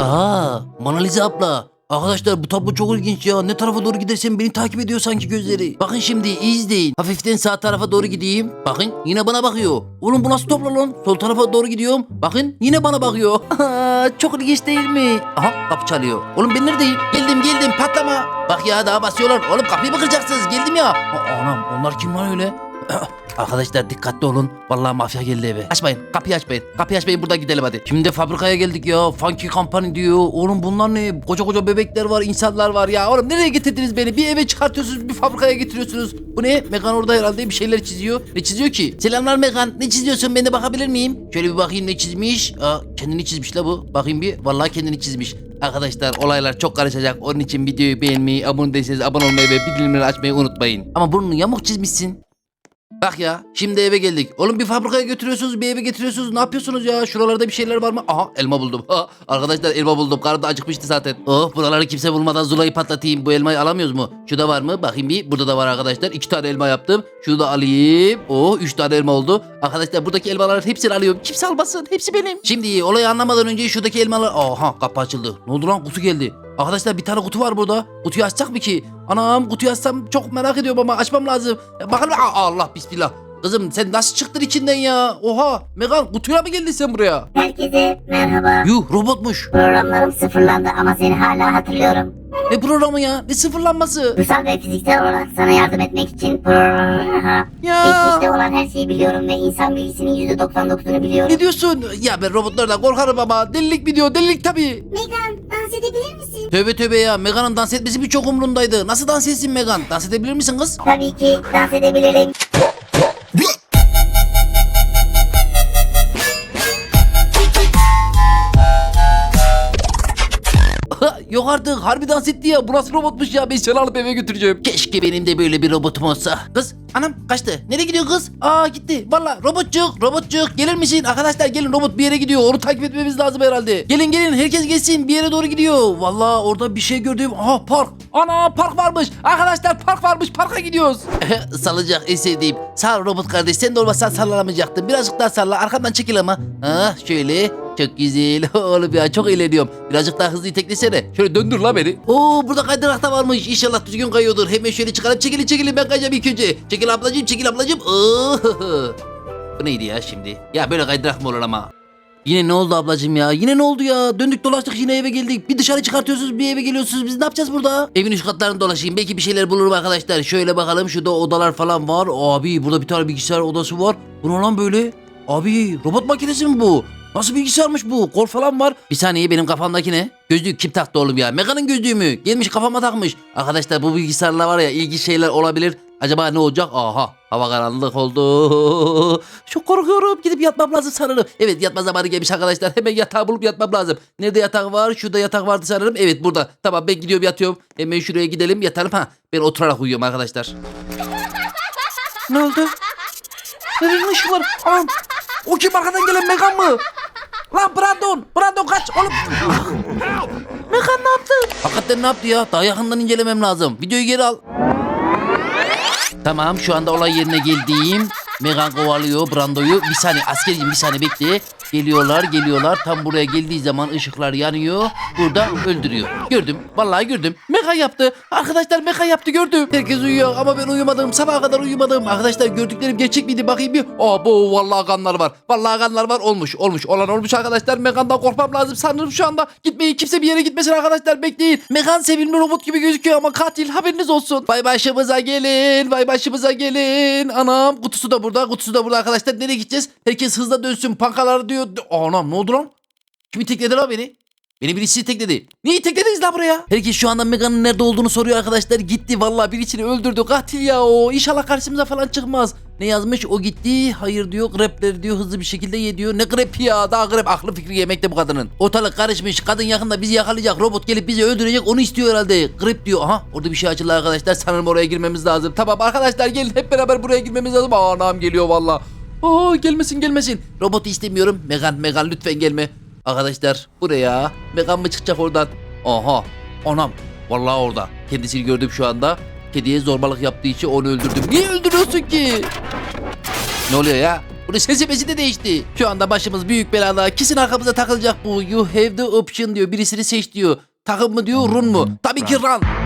Aa, Mona abla. Arkadaşlar bu tablo çok ilginç ya. Ne tarafa doğru gidersem beni takip ediyor sanki gözleri. Bakın şimdi izleyin. Hafiften sağ tarafa doğru gideyim. Bakın yine bana bakıyor. Oğlum bu nasıl topla lan? Sol tarafa doğru gidiyorum. Bakın yine bana bakıyor. çok ilginç değil mi? Aha kapı çalıyor. Oğlum ben neredeyim? Geldim geldim patlama. Bak ya daha basıyorlar. Oğlum kapıyı mı kıracaksınız? Geldim ya. Aa, Anam onlar kim lan öyle? Arkadaşlar dikkatli olun. Vallahi mafya geldi eve. Açmayın. Kapıyı açmayın. Kapıyı açmayın burada gidelim hadi. Şimdi fabrikaya geldik ya. Funky Company diyor. Oğlum bunlar ne? Koca koca bebekler var, insanlar var ya. Oğlum nereye getirdiniz beni? Bir eve çıkartıyorsunuz, bir fabrikaya getiriyorsunuz. Bu ne? Megan orada herhalde bir şeyler çiziyor. Ne çiziyor ki? Selamlar Megan. Ne çiziyorsun? Ben de bakabilir miyim? Şöyle bir bakayım ne çizmiş. Aa, kendini çizmiş la bu. Bakayım bir. Vallahi kendini çizmiş. Arkadaşlar olaylar çok karışacak. Onun için videoyu beğenmeyi, abone değilseniz abone olmayı ve bildirimleri açmayı unutmayın. Ama burnunu yamuk çizmişsin. Bak ya şimdi eve geldik. Oğlum bir fabrikaya götürüyorsunuz bir eve getiriyorsunuz. Ne yapıyorsunuz ya? Şuralarda bir şeyler var mı? Aha elma buldum. Ha, arkadaşlar elma buldum. Karnım da acıkmıştı zaten. Oh buraları kimse bulmadan Zula'yı patlatayım. Bu elmayı alamıyoruz mu? Şurada var mı? Bakayım bir. Burada da var arkadaşlar. İki tane elma yaptım. Şunu da alayım. Oh üç tane elma oldu. Arkadaşlar buradaki elmaların hepsini alıyorum. Kimse almasın. Hepsi benim. Şimdi olayı anlamadan önce şuradaki elmalar... Aha kapı açıldı. Ne oldu lan? Kutu geldi. Arkadaşlar bir tane kutu var burada. Kutuyu açacak mı ki? Anam kutuyu açsam çok merak ediyorum ama açmam lazım. Ya Bakalım Aa, Allah bismillah. Kızım sen nasıl çıktın içinden ya? Oha Megan kutuyla mı geldin sen buraya? Herkese merhaba. Yuh robotmuş. Programlarım sıfırlandı ama seni hala hatırlıyorum. Ne programı ya? Ne sıfırlanması? Ruhsal ve fiziksel olarak sana yardım etmek için. Ya Geçmişte olan her şeyi biliyorum ve insan bilgisinin %99'unu biliyorum. ne diyorsun? Ya ben robotlardan korkarım ama delilik mi diyor? Delilik tabii. Megan dans edebilir misin? Tövbe tövbe ya Megan'ın dans etmesi bir çok umrundaydı. Nasıl dans etsin Megan? Dans edebilir misin kız? Tabii ki dans edebilirim. Yok artık harbi dans etti ya. Bu nasıl robotmuş ya? Ben seni alıp eve götüreceğim. Keşke benim de böyle bir robotum olsa. Kız anam kaçtı. Nereye gidiyor kız? Aa gitti. Valla robotçuk robotçuk gelir misin? Arkadaşlar gelin robot bir yere gidiyor. Onu takip etmemiz lazım herhalde. Gelin gelin herkes gelsin bir yere doğru gidiyor. Valla orada bir şey gördüm. Aha park. Ana park varmış. Arkadaşlar park varmış. Parka gidiyoruz. Salacak en sevdiğim. Sağ robot kardeş. Sen de olmasan sallanamayacaktın. Birazcık daha salla. Arkamdan çekil ama. Ah şöyle. Çok güzel. Oğlum ya çok eğleniyorum. Birazcık daha hızlı iteklesene. Şöyle döndür la beni. Oo burada kaydırak da varmış. İnşallah düzgün kayıyordur. Hemen şöyle çıkalım. Çekilin çekilin ben kayacağım ilk önce. Çekil ablacığım çekil ablacığım. Oo. Bu neydi ya şimdi? Ya böyle kaydırak mı olur ama? Yine ne oldu ablacığım ya? Yine ne oldu ya? Döndük dolaştık yine eve geldik. Bir dışarı çıkartıyorsunuz bir eve geliyorsunuz. Biz ne yapacağız burada? Evin üst katlarını dolaşayım. Belki bir şeyler bulurum arkadaşlar. Şöyle bakalım şurada odalar falan var. Abi burada bir tane bilgisayar odası var. Bu ne lan böyle? Abi robot makinesi mi bu? Nasıl bilgisayarmış bu? Kol falan var. Bir saniye benim kafamdaki ne? Gözlük kim taktı oğlum ya? Mega'nın gözlüğü mü? Gelmiş kafama takmış. Arkadaşlar bu bilgisayarla var ya ilginç şeyler olabilir. Acaba ne olacak? Aha hava karanlık oldu. Çok korkuyorum. Gidip yatmam lazım sanırım. Evet yatma zamanı gelmiş arkadaşlar. Hemen yatağı bulup yatmam lazım. Nerede yatak var? Şurada yatak vardı sanırım. Evet burada. Tamam ben gidiyorum yatıyorum. Hemen şuraya gidelim yatalım. Ha ben oturarak uyuyorum arkadaşlar. ne oldu? Nerede ışık var? Anam. O kim arkadan gelen Megan mı? Lan Brandon! Brandon kaç! Oğlum! Megan ne yaptı? Hakikaten ne yaptı ya? Daha yakından incelemem lazım. Videoyu geri al. Tamam şu anda olay yerine geldiğim. Megan kovalıyor Brando'yu. Bir saniye askeriyim bir saniye bekle. Geliyorlar geliyorlar. Tam buraya geldiği zaman ışıklar yanıyor. Burada öldürüyor. Gördüm. Vallahi gördüm. Megan yaptı. Arkadaşlar Megan yaptı gördüm. Herkes uyuyor ama ben uyumadım. Sabaha kadar uyumadım. Arkadaşlar gördüklerim gerçek miydi bakayım bir. Aa bu vallahi kanlar var. Vallahi kanlar var. Olmuş olmuş. Olan olmuş arkadaşlar. Megan'dan korkmam lazım. Sanırım şu anda gitmeyin. Kimse bir yere gitmesin arkadaşlar. Bekleyin. Megan sevimli robot gibi gözüküyor ama katil. Haberiniz olsun. Bay başımıza gelin. Bay başımıza gelin. Anam kutusu da burada. Kutusu da burada arkadaşlar. Nereye gideceğiz? Herkes hızla dönsün. Pankalar diyor. Anam ne oldu lan? Kimi tekledi lan beni? Beni birisi tekledi. Niye teklediniz lan buraya? Herkes şu anda Mega'nın nerede olduğunu soruyor arkadaşlar. Gitti vallahi birisini öldürdü. Katil ya o. İnşallah karşımıza falan çıkmaz. Ne yazmış? O gitti. Hayır diyor. Grepleri diyor hızlı bir şekilde ye diyor. Ne grep ya? Daha grep aklı fikri yemekte bu kadının. Ortalık karışmış. Kadın yakında bizi yakalayacak. Robot gelip bizi öldürecek. Onu istiyor herhalde. Grep diyor. Aha orada bir şey açıldı arkadaşlar. Sanırım oraya girmemiz lazım. Tamam arkadaşlar gelin hep beraber buraya girmemiz lazım. Anam geliyor valla. Aa gelmesin gelmesin. Robotu istemiyorum. Megan Megan lütfen gelme. Arkadaşlar buraya Megan mı çıkacak oradan? Aha anam vallahi orada. Kendisini gördüm şu anda. Kediye zorbalık yaptığı için onu öldürdüm. Niye öldürüyorsun ki? Ne oluyor ya? Bunun sesi mesi de değişti. Şu anda başımız büyük belada. Kesin arkamıza takılacak bu. You have the option diyor. Birisini seç diyor. Takım mı diyor, run mu? Tabii ki run.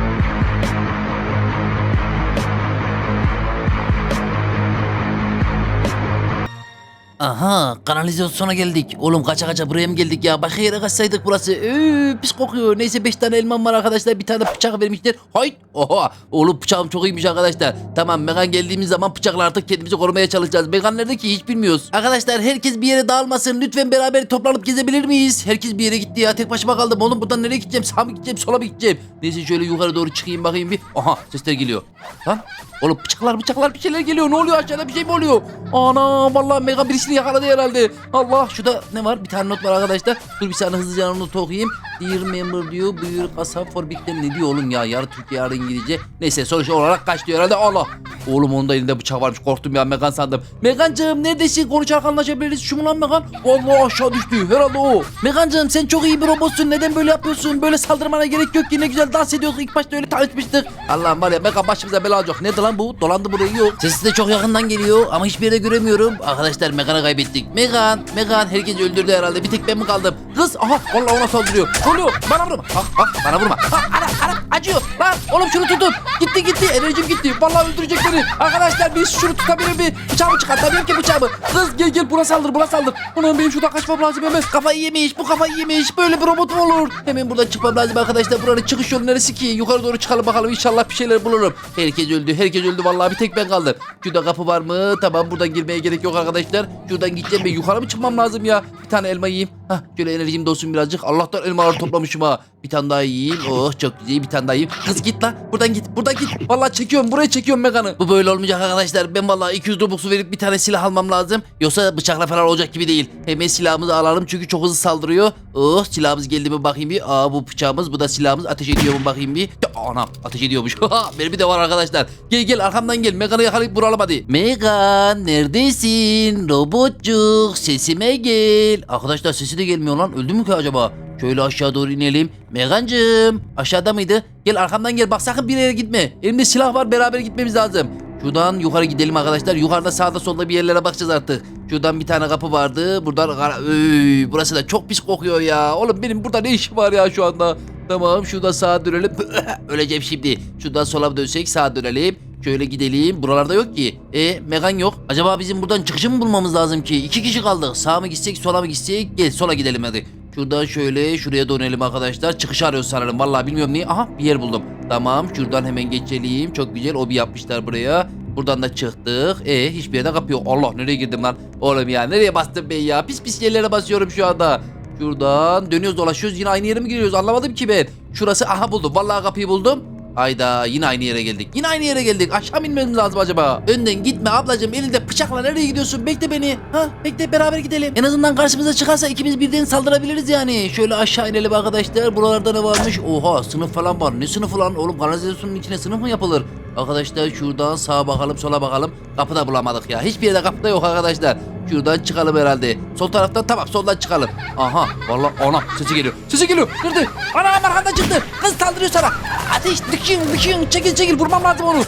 Aha kanalizasyona geldik. Oğlum kaça kaça buraya mı geldik ya? Başka yere kaçsaydık burası. Ee, pis kokuyor. Neyse 5 tane elmam var arkadaşlar. Bir tane bıçak vermişler. Hayt. Oha. Oğlum bıçağım çok iyiymiş arkadaşlar. Tamam Megan geldiğimiz zaman bıçakla artık kendimizi korumaya çalışacağız. Megan nerede ki hiç bilmiyoruz. Arkadaşlar herkes bir yere dağılmasın. Lütfen beraber toplanıp gezebilir miyiz? Herkes bir yere gitti ya. Tek başıma kaldım. Oğlum buradan nereye gideceğim? Sağa mı gideceğim? Sola mı gideceğim? Neyse şöyle yukarı doğru çıkayım bakayım bir. Aha sesler geliyor. Lan Oğlum bıçaklar bıçaklar bir şeyler geliyor. Ne oluyor aşağıda bir şey mi oluyor? Ana vallahi mega birisini yakaladı herhalde. Allah şurada ne var? Bir tane not var arkadaşlar. Dur bir saniye hızlıca notu okuyayım. Dear member diyor. Buyur kasap for big'den ne diyor oğlum ya? Yarı Türkçe yarı İngilizce. Neyse sonuç olarak kaç diyor herhalde. Allah. Oğlum onun da elinde bıçak varmış. Korktum ya Megan sandım. Megancığım neredesin? Konuşarak anlaşabiliriz. Şu mu lan Megan? Allah aşağı düştü. Herhalde o. Megancığım sen çok iyi bir robotsun. Neden böyle yapıyorsun? Böyle saldırmana gerek yok ki. Ne güzel dans ediyoruz. İlk başta öyle tanışmıştık. Allah'ım var ya Megan başımıza bela olacak. Nedir lan bu? Dolandı burayı yok. Sesi de çok yakından geliyor ama hiçbir yere göremiyorum. Arkadaşlar Megan'ı kaybettik. Megan, Megan herkes öldürdü herhalde. Bir tek ben mi kaldım? Kız aha vallahi ona saldırıyor. Oluyor? Bana vurma. Ah ah bana vurma. Ah ana ana acıyor. Lan oğlum şunu tutun. Gitti gitti. Enerjim gitti. Vallahi öldürecek beni. Arkadaşlar biz şunu tutabilir mi? Bıçağımı çıkartamıyorum ki bıçağımı. Kız gel gel buna saldır buna saldır. Ulan benim şuradan kaçmam lazım hemen. Kafayı yemiş bu kafayı yemiş. Böyle bir robot mu olur? Hemen buradan çıkmam lazım arkadaşlar. Buranın çıkış yolu neresi ki? Yukarı doğru çıkalım bakalım. İnşallah bir şeyler bulurum. Herkes öldü. Herkes öldü. Vallahi bir tek ben kaldım. Şurada kapı var mı? Tamam buradan girmeye gerek yok arkadaşlar. Şuradan gideceğim ben. Yukarı mı çıkmam lazım ya? Bir tane elma yiyeyim. Hah şöyle enerjim dolsun birazcık. Allah'tan elmaları toplamışım ha. Bir tane daha yiyeyim. Oh çok güzel bir tane daha yiyeyim. Kız git lan. Buradan git. Buradan git. Vallahi çekiyorum. Buraya çekiyorum Megan'ı. Bu böyle olmayacak arkadaşlar. Ben vallahi 200 Robux'u verip bir tane silah almam lazım. Yoksa bıçakla falan olacak gibi değil. Hemen silahımızı alalım çünkü çok hızlı saldırıyor. Oh silahımız geldi mi bakayım bir. Aa bu bıçağımız bu da silahımız. Ateş ediyor mu bakayım bir. Anam ateş ediyormuş. Bir de var arkadaşlar. Gel gel arkamdan gel. Megan'ı yakalayıp vuralım hadi. Megan neredesin? Robotcuk sesime gel. Arkadaşlar sesi de gelmiyor lan. Öldü mü ki acaba? Şöyle aşağı doğru inelim. Megancığım aşağıda mıydı? Gel arkamdan gel bak sakın bir yere gitme. Elimde silah var beraber gitmemiz lazım. Şuradan yukarı gidelim arkadaşlar. Yukarıda sağda solda bir yerlere bakacağız artık. Şuradan bir tane kapı vardı. Buradan. Öy, burası da çok pis kokuyor ya. Oğlum benim burada ne işim var ya şu anda? Tamam şuradan sağa dönelim. Öleceğim şimdi. Şuradan sola dönsek sağa dönelim. Şöyle gidelim. Buralarda yok ki. E Megan yok. Acaba bizim buradan çıkışı mı bulmamız lazım ki? İki kişi kaldık. Sağa mı gitsek sola mı gitsek? Gel sola gidelim hadi. Şuradan şöyle şuraya dönelim arkadaşlar. Çıkış arıyoruz sanırım. Vallahi bilmiyorum niye. Aha bir yer buldum. Tamam şuradan hemen geçelim. Çok güzel obi yapmışlar buraya. Buradan da çıktık. E hiçbir yerde kapı yok. Allah nereye girdim lan? Oğlum ya nereye bastım ben ya? Pis pis yerlere basıyorum şu anda. Şuradan dönüyoruz dolaşıyoruz yine aynı yere mi giriyoruz anlamadım ki ben. Şurası aha buldum. Vallahi kapıyı buldum. Hayda yine aynı yere geldik. Yine aynı yere geldik. Aşağı inmemiz lazım acaba? Önden gitme ablacığım elinde bıçakla nereye gidiyorsun? Bekle beni. Ha bekle beraber gidelim. En azından karşımıza çıkarsa ikimiz birden saldırabiliriz yani. Şöyle aşağı inelim arkadaşlar. Buralarda ne varmış? Oha sınıf falan var. Ne sınıfı lan? Oğlum kanalizasyonun içine sınıf mı yapılır? Arkadaşlar şuradan sağa bakalım sola bakalım. Kapı da bulamadık ya. Hiçbir yerde kapı da yok arkadaşlar. Şuradan çıkalım herhalde. Sol taraftan tamam soldan çıkalım. Aha vallahi ana sesi geliyor. Sesi geliyor. Nerede? Ana arkadan çıktı. Kız saldırıyor sana. Ateş dikin dikin çekil çekil vurmam lazım onu.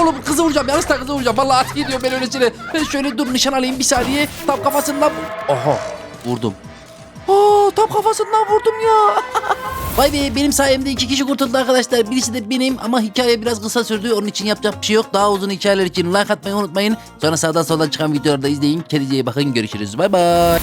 Oğlum kızı vuracağım. Yanlışlıkla kızı vuracağım. Vallahi at gidiyor ben öylesine. Ben şöyle dur nişan alayım bir saniye. Tam kafasından. Aha vurdum. Aa, tam kafasından vurdum ya. Vay be benim sayemde iki kişi kurtuldu arkadaşlar. Birisi de benim ama hikaye biraz kısa sürdü. Onun için yapacak bir şey yok. Daha uzun hikayeler için like atmayı unutmayın. Sonra sağdan soldan çıkan videoları da izleyin. Kendinize bakın. Görüşürüz. Bay bay.